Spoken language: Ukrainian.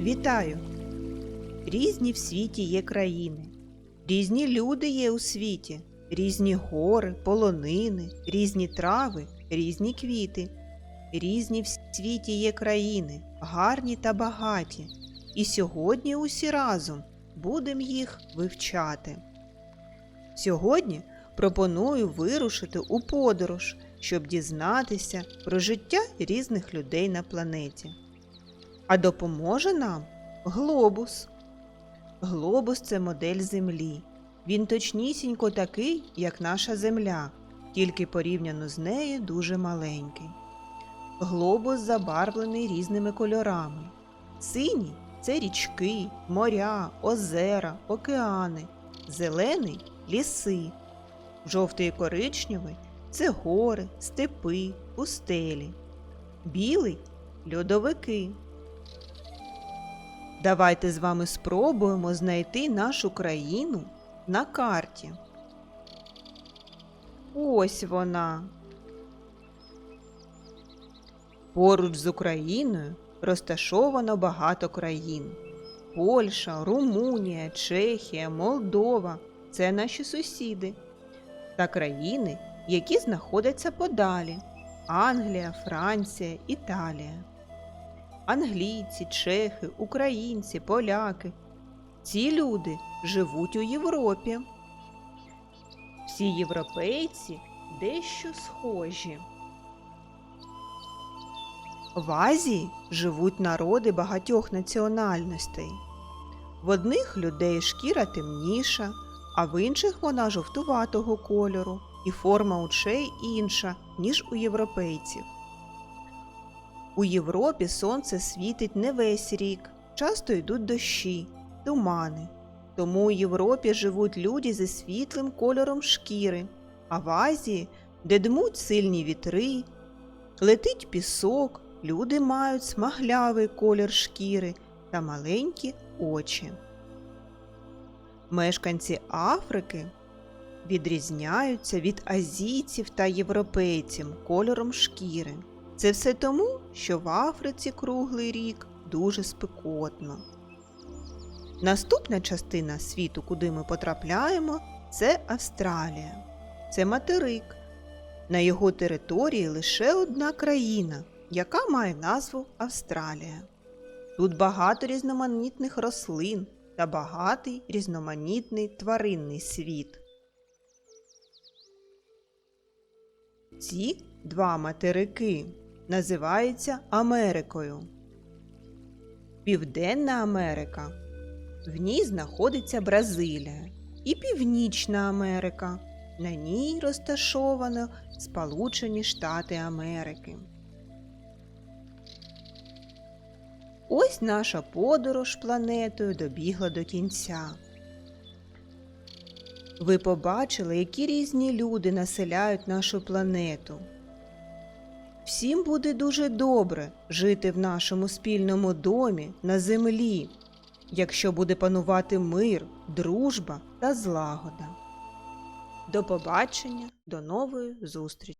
Вітаю! Різні в світі є країни, різні люди є у світі, різні гори, полонини, різні трави, різні квіти. Різні в світі є країни, гарні та багаті. І сьогодні усі разом будемо їх вивчати. Сьогодні пропоную вирушити у подорож, щоб дізнатися про життя різних людей на планеті. А допоможе нам глобус. Глобус це модель Землі. Він точнісінько такий, як наша Земля, тільки порівняно з нею дуже маленький. Глобус забарвлений різними кольорами. Синій це річки, моря, озера, океани, зелений ліси, жовтий і коричневий це гори, степи, пустелі, білий льодовики. Давайте з вами спробуємо знайти нашу країну на карті. Ось вона. Поруч з Україною розташовано багато країн. Польща, Румунія, Чехія, Молдова це наші сусіди та країни, які знаходяться подалі Англія, Франція, Італія. Англійці, чехи, українці, поляки. Ці люди живуть у Європі. Всі європейці дещо схожі. В Азії живуть народи багатьох національностей. В одних людей шкіра темніша, а в інших вона жовтуватого кольору, і форма очей інша, ніж у європейців. У Європі сонце світить не весь рік, часто йдуть дощі, тумани. Тому у Європі живуть люди зі світлим кольором шкіри, а в Азії, де дмуть сильні вітри, летить пісок, люди мають смаглявий колір шкіри та маленькі очі. Мешканці Африки відрізняються від азійців та європейців кольором шкіри. Це все тому, що в Африці круглий рік дуже спекотно. Наступна частина світу, куди ми потрапляємо, це Австралія. Це материк. На його території лише одна країна, яка має назву Австралія. Тут багато різноманітних рослин та багатий різноманітний тваринний світ. Ці два материки називаються Америкою. Південна Америка. В ній знаходиться Бразилія і Північна Америка. На ній розташовано Сполучені Штати Америки. Ось наша подорож планетою добігла до кінця. Ви побачили, які різні люди населяють нашу планету. Всім буде дуже добре жити в нашому спільному домі на землі, якщо буде панувати мир, дружба та злагода. До побачення, до нової зустрічі!